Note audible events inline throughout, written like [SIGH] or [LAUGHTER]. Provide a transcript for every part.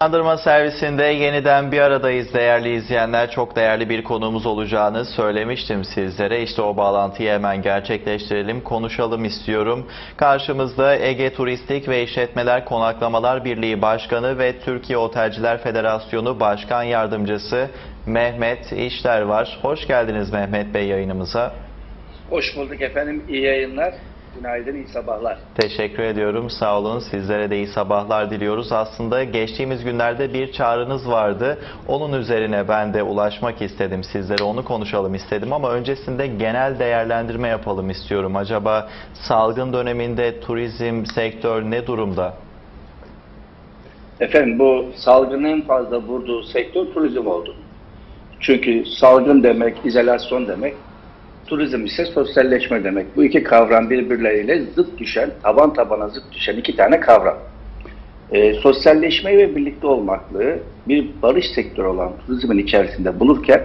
Kandırma servisinde yeniden bir aradayız değerli izleyenler. Çok değerli bir konuğumuz olacağını söylemiştim sizlere. İşte o bağlantıyı hemen gerçekleştirelim, konuşalım istiyorum. Karşımızda Ege Turistik ve İşletmeler Konaklamalar Birliği Başkanı ve Türkiye Otelciler Federasyonu Başkan Yardımcısı Mehmet İşler var. Hoş geldiniz Mehmet Bey yayınımıza. Hoş bulduk efendim. İyi yayınlar. Günaydın, iyi sabahlar. Teşekkür ediyorum. Sağ olun. Sizlere de iyi sabahlar diliyoruz. Aslında geçtiğimiz günlerde bir çağrınız vardı. Onun üzerine ben de ulaşmak istedim sizlere. Onu konuşalım istedim ama öncesinde genel değerlendirme yapalım istiyorum. Acaba salgın döneminde turizm sektör ne durumda? Efendim bu salgının en fazla vurduğu sektör turizm oldu. Çünkü salgın demek, izolasyon demek, turizm ise sosyalleşme demek. Bu iki kavram birbirleriyle zıt düşen, taban tabana zıt düşen iki tane kavram. Ee, sosyalleşmeyi ve birlikte olmaklığı bir barış sektörü olan turizmin içerisinde bulurken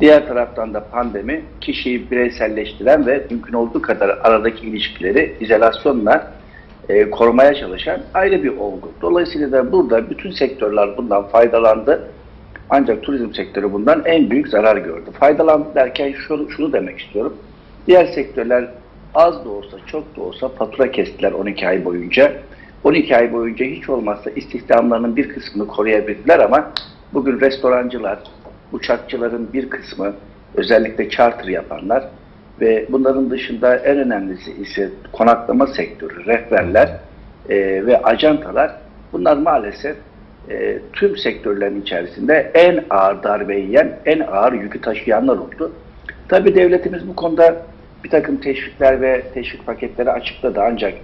diğer taraftan da pandemi kişiyi bireyselleştiren ve mümkün olduğu kadar aradaki ilişkileri izolasyonla e, korumaya çalışan ayrı bir olgu. Dolayısıyla da burada bütün sektörler bundan faydalandı. Ancak turizm sektörü bundan en büyük zarar gördü. Faydalandı derken şunu, şunu demek istiyorum. Diğer sektörler az da olsa çok da olsa fatura kestiler 12 ay boyunca. 12 ay boyunca hiç olmazsa istihdamlarının bir kısmını koruyabildiler ama bugün restorancılar, uçakçıların bir kısmı özellikle charter yapanlar ve bunların dışında en önemlisi ise konaklama sektörü, rehberler e, ve ajantalar bunlar maalesef e, tüm sektörlerin içerisinde en ağır darbe yiyen, en ağır yükü taşıyanlar oldu. Tabi devletimiz bu konuda bir takım teşvikler ve teşvik paketleri açıkladı ancak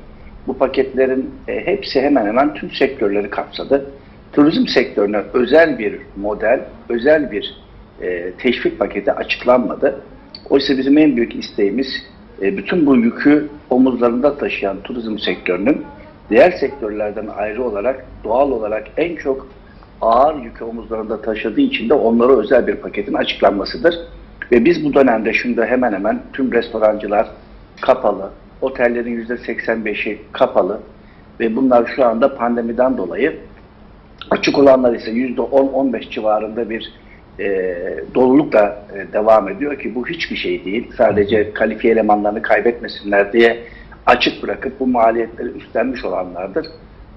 bu paketlerin e, hepsi hemen hemen tüm sektörleri kapsadı. Turizm sektörüne özel bir model, özel bir e, teşvik paketi açıklanmadı. Oysa bizim en büyük isteğimiz e, bütün bu yükü omuzlarında taşıyan turizm sektörünün diğer sektörlerden ayrı olarak doğal olarak en çok ağır yükü omuzlarında taşıdığı için de onlara özel bir paketin açıklanmasıdır. Ve biz bu dönemde şimdi hemen hemen tüm restorancılar kapalı, otellerin %85'i kapalı ve bunlar şu anda pandemiden dolayı açık olanlar ise %10-15 civarında bir e, dolulukla e, devam ediyor ki bu hiçbir şey değil. Sadece kalifiye elemanlarını kaybetmesinler diye açık bırakıp bu maliyetleri üstlenmiş olanlardır.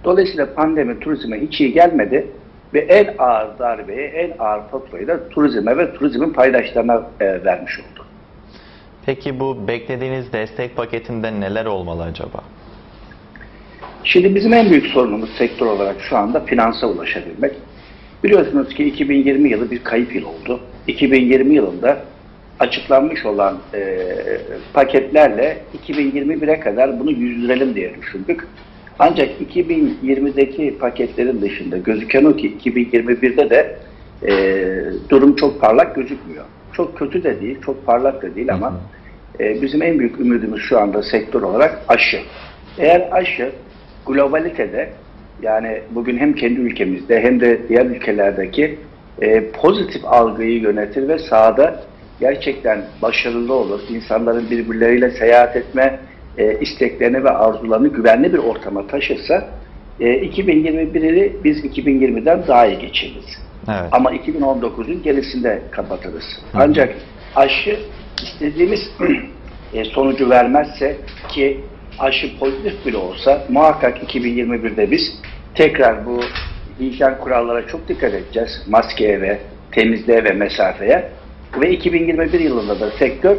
Dolayısıyla pandemi turizme hiç iyi gelmedi ve en ağır darbeyi, en ağır faturayı da turizme ve turizmin paydaşlarına e, vermiş oldu. Peki bu beklediğiniz destek paketinde neler olmalı acaba? Şimdi bizim en büyük sorunumuz sektör olarak şu anda finansa ulaşabilmek. Biliyorsunuz ki 2020 yılı bir kayıp yıl oldu. 2020 yılında açıklanmış olan e, paketlerle 2021'e kadar bunu yüzdürelim diye düşündük. Ancak 2020'deki paketlerin dışında gözüken o ki 2021'de de e, durum çok parlak gözükmüyor. Çok kötü de değil, çok parlak da değil ama e, bizim en büyük ümidimiz şu anda sektör olarak aşı. Eğer aşı globalitede yani bugün hem kendi ülkemizde hem de diğer ülkelerdeki e, pozitif algıyı yönetir ve sahada gerçekten başarılı olur. İnsanların birbirleriyle seyahat etme e, isteklerini ve arzularını güvenli bir ortama taşırsa e, 2021'i biz 2020'den daha iyi geçiririz. Evet. Ama 2019'un gerisinde kapatırız. Ancak aşı istediğimiz [CLEARS THROAT] e, sonucu vermezse ki aşı pozitif bile olsa muhakkak 2021'de biz tekrar bu hijyen kurallara çok dikkat edeceğiz. Maskeye ve temizliğe ve mesafeye. Ve 2021 yılında da sektör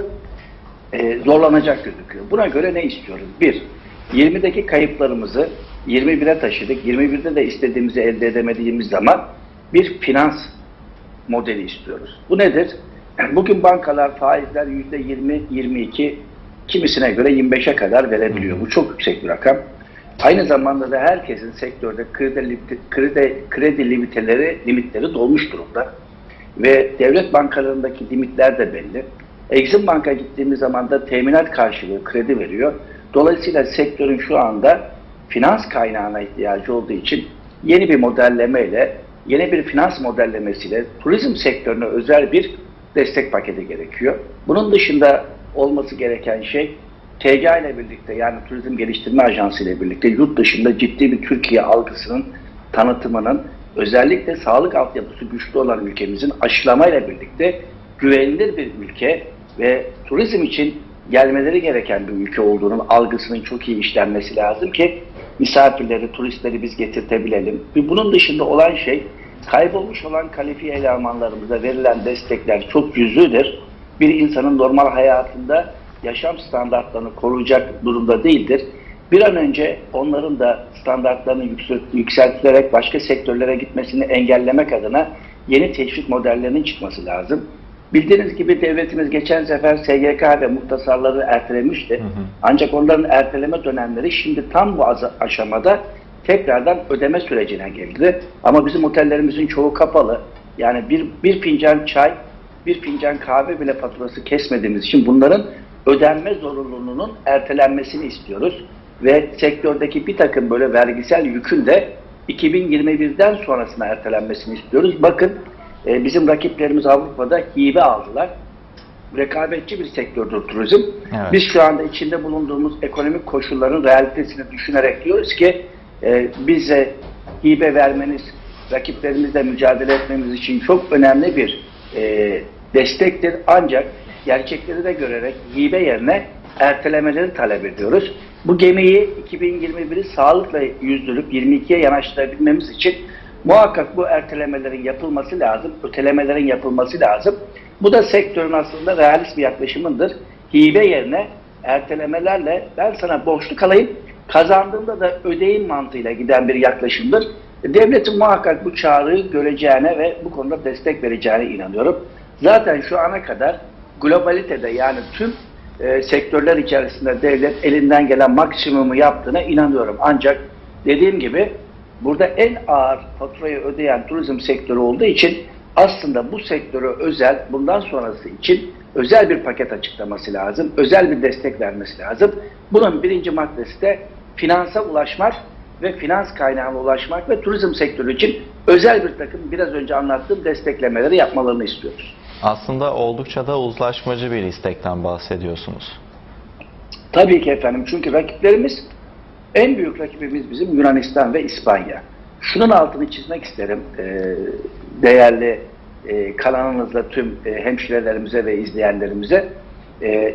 e, zorlanacak gözüküyor. Buna göre ne istiyoruz? Bir, 20'deki kayıplarımızı 21'e taşıdık. 21'de de istediğimizi elde edemediğimiz zaman bir finans modeli istiyoruz. Bu nedir? [CLEARS THROAT] Bugün bankalar faizler %20-22 kimisine göre 25'e kadar verebiliyor. Bu çok yüksek bir rakam. Aynı zamanda da herkesin sektörde kredi, kredi, kredi limiteleri, limitleri dolmuş durumda. Ve devlet bankalarındaki limitler de belli. Exim Bank'a gittiğimiz zaman da teminat karşılığı kredi veriyor. Dolayısıyla sektörün şu anda finans kaynağına ihtiyacı olduğu için yeni bir modellemeyle, yeni bir finans modellemesiyle turizm sektörüne özel bir destek paketi gerekiyor. Bunun dışında olması gereken şey TG ile birlikte yani Turizm Geliştirme Ajansı ile birlikte yurt dışında ciddi bir Türkiye algısının tanıtımının özellikle sağlık altyapısı güçlü olan ülkemizin aşılamayla birlikte güvenilir bir ülke ve turizm için gelmeleri gereken bir ülke olduğunun algısının çok iyi işlenmesi lazım ki misafirleri, turistleri biz getirtebilelim. Ve bunun dışında olan şey kaybolmuş olan kalifiye elemanlarımıza verilen destekler çok yüzlüdür. Bir insanın normal hayatında yaşam standartlarını koruyacak durumda değildir. Bir an önce onların da standartlarını yüksel- yükseltilerek başka sektörlere gitmesini engellemek adına yeni teşvik modellerinin çıkması lazım. Bildiğiniz gibi devletimiz geçen sefer SGK ve muhtasarları ertelemişti. Ancak onların erteleme dönemleri şimdi tam bu aşamada tekrardan ödeme sürecine geldi. Ama bizim otellerimizin çoğu kapalı. Yani bir, bir fincan çay, bir fincan kahve bile faturası kesmediğimiz için bunların ödenme zorunluluğunun ertelenmesini istiyoruz. Ve sektördeki bir takım böyle vergisel yükün de 2021'den sonrasına ertelenmesini istiyoruz. Bakın e, bizim rakiplerimiz Avrupa'da hibe aldılar. Rekabetçi bir sektördür turizm. Evet. Biz şu anda içinde bulunduğumuz ekonomik koşulların realitesini düşünerek diyoruz ki e, bize hibe vermeniz, rakiplerimizle mücadele etmemiz için çok önemli bir e, destektir. Ancak gerçekleri de görerek hibe yerine ertelemeleri talep ediyoruz. Bu gemiyi 2021'i sağlıkla yüzdürüp 22'ye yanaştırabilmemiz için muhakkak bu ertelemelerin yapılması lazım, ötelemelerin yapılması lazım. Bu da sektörün aslında realist bir yaklaşımındır. Hibe yerine ertelemelerle ben sana borçlu kalayım, kazandığımda da ödeyin mantığıyla giden bir yaklaşımdır. Devletin muhakkak bu çağrıyı göreceğine ve bu konuda destek vereceğine inanıyorum. Zaten şu ana kadar globalitede yani tüm e, sektörler içerisinde devlet elinden gelen maksimumu yaptığına inanıyorum. Ancak dediğim gibi burada en ağır faturayı ödeyen turizm sektörü olduğu için aslında bu sektöre özel bundan sonrası için özel bir paket açıklaması lazım. Özel bir destek vermesi lazım. Bunun birinci maddesi de finansa ulaşmak ve finans kaynağına ulaşmak ve turizm sektörü için özel bir takım biraz önce anlattığım desteklemeleri yapmalarını istiyoruz. Aslında oldukça da uzlaşmacı bir istekten bahsediyorsunuz. Tabii ki efendim çünkü rakiplerimiz en büyük rakibimiz bizim Yunanistan ve İspanya. Şunun altını çizmek isterim e, değerli e, kanalınızla tüm e, hemşirelerimize ve izleyenlerimize. E,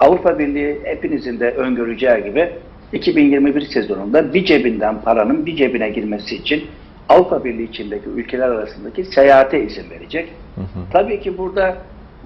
Avrupa Birliği hepinizin de öngöreceği gibi 2021 sezonunda bir cebinden paranın bir cebine girmesi için Avrupa Birliği içindeki ülkeler arasındaki seyahate izin verecek. Tabii ki burada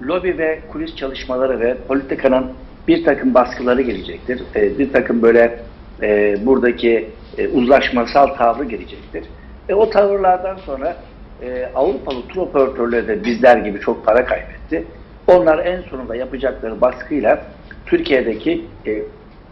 lobi ve kulis çalışmaları ve politikanın bir takım baskıları gelecektir. E, bir takım böyle e, buradaki e, uzlaşmasal tavrı gelecektir. E, o tavırlardan sonra e, Avrupalı tur operatörleri de bizler gibi çok para kaybetti. Onlar en sonunda yapacakları baskıyla Türkiye'deki e,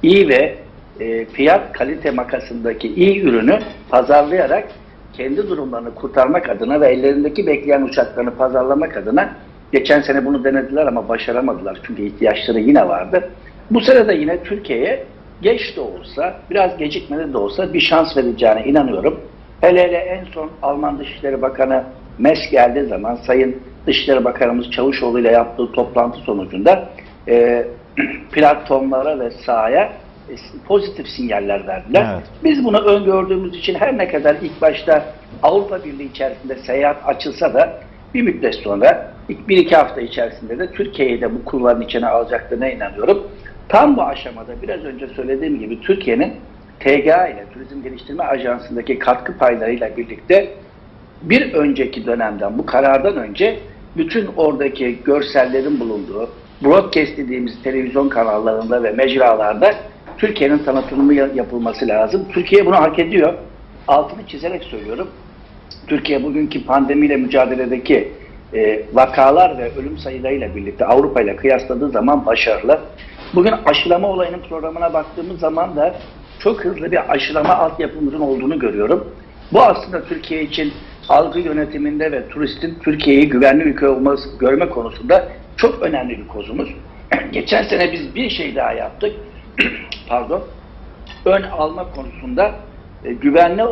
iyi ve e, fiyat kalite makasındaki iyi ürünü pazarlayarak kendi durumlarını kurtarmak adına ve ellerindeki bekleyen uçaklarını pazarlamak adına geçen sene bunu denediler ama başaramadılar çünkü ihtiyaçları yine vardı. Bu sene de yine Türkiye'ye geç de olsa, biraz gecikmeli de olsa bir şans vereceğine inanıyorum. Hele hele en son Alman Dışişleri Bakanı Mes geldiği zaman Sayın Dışişleri Bakanımız Çavuşoğlu ile yaptığı toplantı sonucunda e, [CLEARS THROAT] platformlara ve sahaya pozitif sinyaller verdiler. Evet. Biz bunu öngördüğümüz için her ne kadar ilk başta Avrupa Birliği içerisinde seyahat açılsa da bir müddet sonra ilk bir iki hafta içerisinde de Türkiye'yi de bu kulvarın içine alacaklarına inanıyorum. Tam bu aşamada biraz önce söylediğim gibi Türkiye'nin TGA ile Turizm Geliştirme Ajansı'ndaki katkı paylarıyla birlikte bir önceki dönemden, bu karardan önce bütün oradaki görsellerin bulunduğu, broadcast dediğimiz televizyon kanallarında ve mecralarda Türkiye'nin tanıtımı ya- yapılması lazım. Türkiye bunu hak ediyor. Altını çizerek söylüyorum. Türkiye bugünkü pandemiyle mücadeledeki e, vakalar ve ölüm sayılarıyla birlikte Avrupa ile kıyasladığı zaman başarılı. Bugün aşılama olayının programına baktığımız zaman da çok hızlı bir aşılama altyapımızın olduğunu görüyorum. Bu aslında Türkiye için algı yönetiminde ve turistin Türkiye'yi güvenli ülke olması görme konusunda çok önemli bir kozumuz. [CLEARS THROAT] Geçen sene biz bir şey daha yaptık. [CLEARS THROAT] Pardon. Ön alma konusunda e, güvenli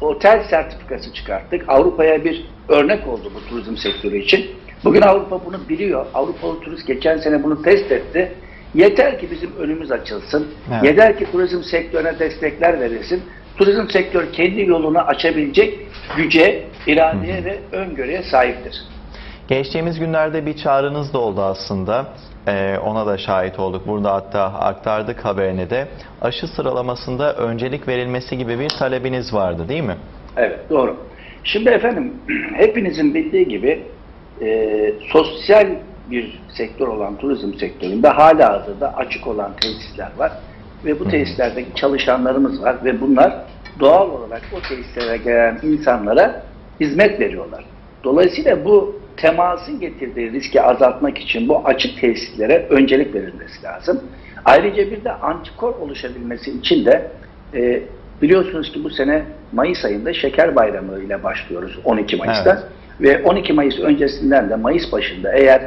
otel sertifikası çıkarttık. Avrupa'ya bir örnek oldu bu turizm sektörü için. Bugün Avrupa bunu biliyor. Avrupalı turist geçen sene bunu test etti. Yeter ki bizim önümüz açılsın. Evet. Yeter ki turizm sektörüne destekler verilsin. Turizm sektörü kendi yolunu açabilecek güce iradeye ve öngörüye sahiptir. Geçtiğimiz günlerde bir çağrınız da oldu aslında. Ee, ona da şahit olduk. Burada hatta aktardık haberini de. Aşı sıralamasında öncelik verilmesi gibi bir talebiniz vardı değil mi? Evet doğru. Şimdi efendim [CLEARS THROAT] hepinizin bildiği gibi e, sosyal bir sektör olan turizm sektöründe hala hazırda açık olan tesisler var. Ve bu tesislerdeki çalışanlarımız var ve bunlar doğal olarak o tesislere gelen insanlara hizmet veriyorlar. Dolayısıyla bu temasın getirdiği riski azaltmak için bu açık tesislere öncelik verilmesi lazım. Ayrıca bir de antikor oluşabilmesi için de e, biliyorsunuz ki bu sene Mayıs ayında Şeker Bayramı ile başlıyoruz 12 Mayıs'ta. Evet. Ve 12 Mayıs öncesinden de Mayıs başında eğer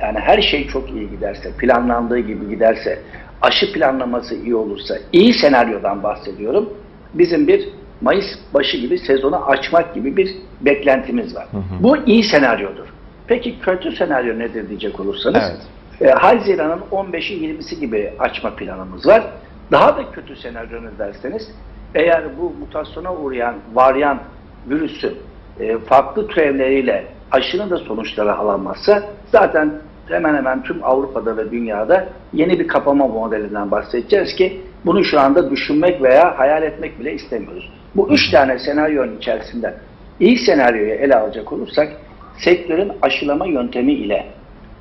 yani her şey çok iyi giderse, planlandığı gibi giderse, aşı planlaması iyi olursa, iyi senaryodan bahsediyorum. Bizim bir Mayıs başı gibi sezonu açmak gibi bir beklentimiz var. Bu iyi senaryodur. Peki kötü senaryo nedir diyecek olursanız, Evet. e, Haziran'ın 15'i 20'si gibi açma planımız var. Daha da kötü senaryo ne derseniz, eğer bu mutasyona uğrayan varyan virüsü e, farklı türevleriyle aşının da sonuçları alanmazsa zaten hemen hemen tüm Avrupa'da ve dünyada yeni bir kapama modelinden bahsedeceğiz ki bunu şu anda düşünmek veya hayal etmek bile istemiyoruz. Bu üç tane senaryonun içerisinde iyi senaryoyu ele alacak olursak sektörün aşılama yöntemi ile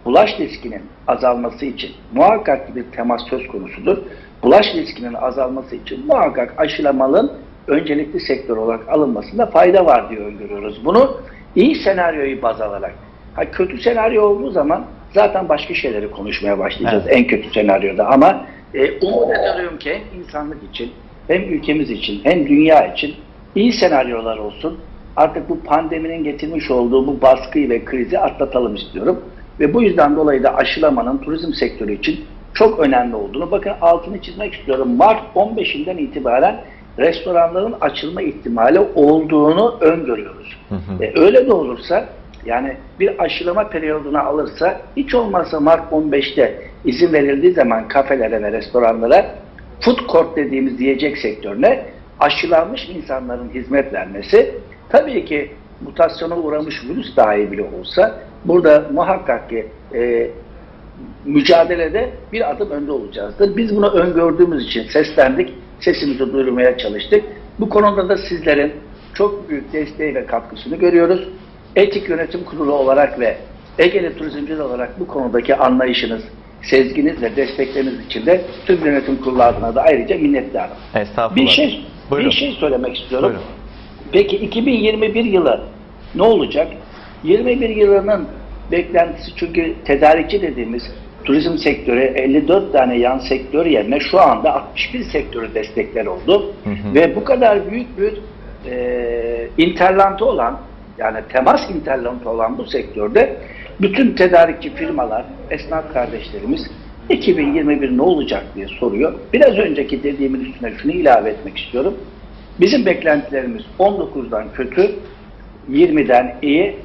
bulaş riskinin azalması için muhakkak ki bir temas söz konusudur. Bulaş riskinin azalması için muhakkak aşılamanın öncelikli sektör olarak alınmasında fayda var diye öngörüyoruz. Bunu iyi senaryoyu baz alarak. Ha, kötü senaryo olduğu zaman zaten başka şeyleri konuşmaya başlayacağız Evet. en kötü senaryoda ama e, umut ediyorum ki insanlık için hem ülkemiz için hem dünya için iyi senaryolar olsun. Artık bu pandeminin getirmiş olduğu bu baskıyı ve krizi atlatalım istiyorum. Ve bu yüzden dolayı da aşılamanın turizm sektörü için çok önemli olduğunu bakın altını çizmek istiyorum. Mart 15'inden itibaren restoranların açılma ihtimali olduğunu öngörüyoruz. E, öyle de olursa yani bir aşılama periyoduna alırsa hiç olmazsa Mart 15'te izin verildiği zaman kafelere ve restoranlara food court dediğimiz yiyecek sektörüne aşılanmış insanların hizmet vermesi tabii ki mutasyona uğramış virüs dahi bile olsa burada muhakkak ki e, mücadelede bir adım önde olacağızdır. Biz bunu öngördüğümüz için seslendik, sesimizi duyurmaya çalıştık. Bu konuda da sizlerin çok büyük desteği ve katkısını görüyoruz. Etik Yönetim Kurulu olarak ve Ege'li turizmciler olarak bu konudaki anlayışınız, sezginiz ve destekleriniz için de tüm yönetim kurulu adına da ayrıca minnettarım. Estağfurullah. Bir şey, Buyurun. bir şey söylemek istiyorum. Buyurun. Peki 2021 yılı ne olacak? 21 yılının beklentisi çünkü tedarikçi dediğimiz turizm sektörü 54 tane yan sektör yerine şu anda 61 sektörü destekler oldu. Hı hı. Ve bu kadar büyük bir e, interlantı olan yani temas interlantı olan bu sektörde bütün tedarikçi firmalar, esnaf kardeşlerimiz 2021 ne olacak diye soruyor. Biraz önceki dediğimin üstüne şunu ilave etmek istiyorum. Bizim beklentilerimiz 19'dan kötü, 20'den iyi,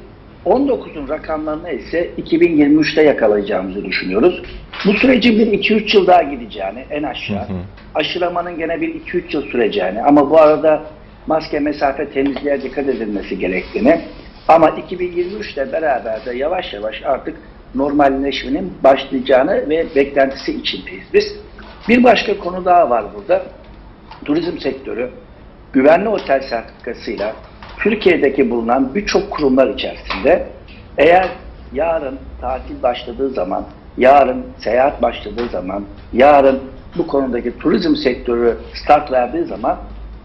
19'un rakamlarına ise 2023'te yakalayacağımızı düşünüyoruz. Bu sürecin bir 2-3 yıl daha gideceğini en aşağı, Hı hı. aşılamanın gene bir 2-3 yıl süreceğini ama bu arada maske, mesafe, temizliğe dikkat edilmesi gerektiğini ama 2023'te beraber de yavaş yavaş artık normalleşmenin başlayacağını ve beklentisi içindeyiz biz. Bir başka konu daha var burada. Turizm sektörü güvenli otel sertifikasıyla Türkiye'deki bulunan birçok kurumlar içerisinde eğer yarın tatil başladığı zaman, yarın seyahat başladığı zaman, yarın bu konudaki turizm sektörü start verdiği zaman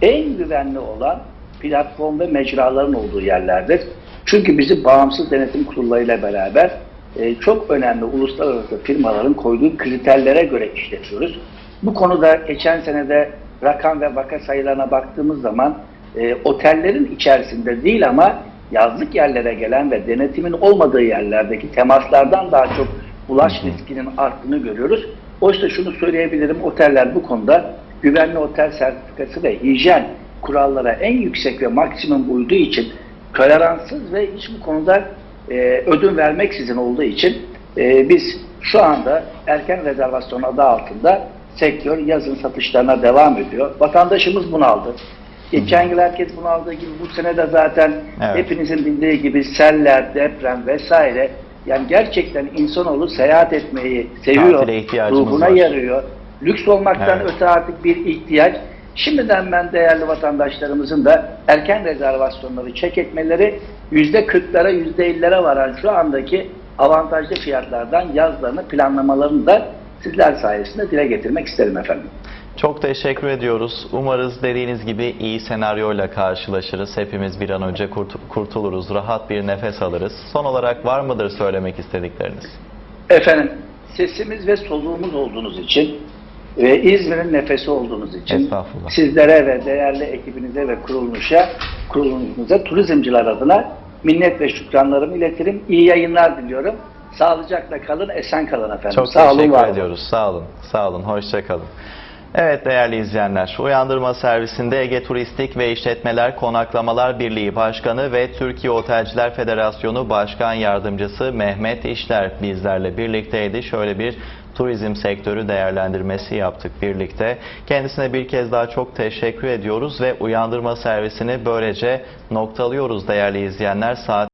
en güvenli olan platform ve mecraların olduğu yerlerdir. Çünkü bizi bağımsız denetim kurullarıyla beraber e, çok önemli uluslararası firmaların koyduğu kriterlere göre işletiyoruz. Bu konuda geçen senede rakam ve vaka sayılarına baktığımız zaman e, otellerin içerisinde değil ama yazlık yerlere gelen ve denetimin olmadığı yerlerdeki temaslardan daha çok bulaş riskinin arttığını görüyoruz. Oysa şunu söyleyebilirim, oteller bu konuda güvenli otel sertifikası ve hijyen kurallara en yüksek ve maksimum uyduğu için toleranssız ve hiç bu konuda e, ödün vermeksizin olduğu için e, biz şu anda erken rezervasyon adı altında sektör yazın satışlarına devam ediyor. Vatandaşımız bunu aldı. Geçen yıl herkes bunu aldığı gibi bu sene de zaten Evet. hepinizin bildiği gibi seller, deprem vesaire yani gerçekten insanoğlu seyahat etmeyi seviyor. Ruhuna var. yarıyor. Lüks olmaktan Evet. öte artık bir ihtiyaç. Şimdiden ben değerli vatandaşlarımızın da erken rezervasyonları çek etmeleri yüzde kırklara yüzde ellilere varan şu andaki avantajlı fiyatlardan yazlarını planlamalarını da sizler sayesinde dile getirmek isterim efendim. Çok teşekkür ediyoruz. Umarız dediğiniz gibi iyi senaryoyla karşılaşırız. Hepimiz bir an önce kurt- kurtuluruz, rahat bir nefes alırız. Son olarak var mıdır söylemek istedikleriniz? Efendim sesimiz ve soluğumuz olduğunuz için ve İzmir'in nefesi olduğunuz için sizlere ve değerli ekibinize ve kuruluşa, kuruluşumuza turizmciler adına minnet ve şükranlarımı iletirim. İyi yayınlar diliyorum. Sağlıcakla kalın, esen kalın efendim. Çok Sağ teşekkür olun. ediyoruz. Sağ olun. Sağ olun. Hoşça kalın. Evet değerli izleyenler, Uyandırma Servisinde Ege Turistik ve İşletmeler Konaklamalar Birliği Başkanı ve Türkiye Otelciler Federasyonu Başkan Yardımcısı Mehmet İşler bizlerle birlikteydi. Şöyle bir turizm sektörü değerlendirmesi yaptık birlikte. Kendisine bir kez daha çok teşekkür ediyoruz ve Uyandırma Servisini böylece noktalıyoruz değerli izleyenler. Saat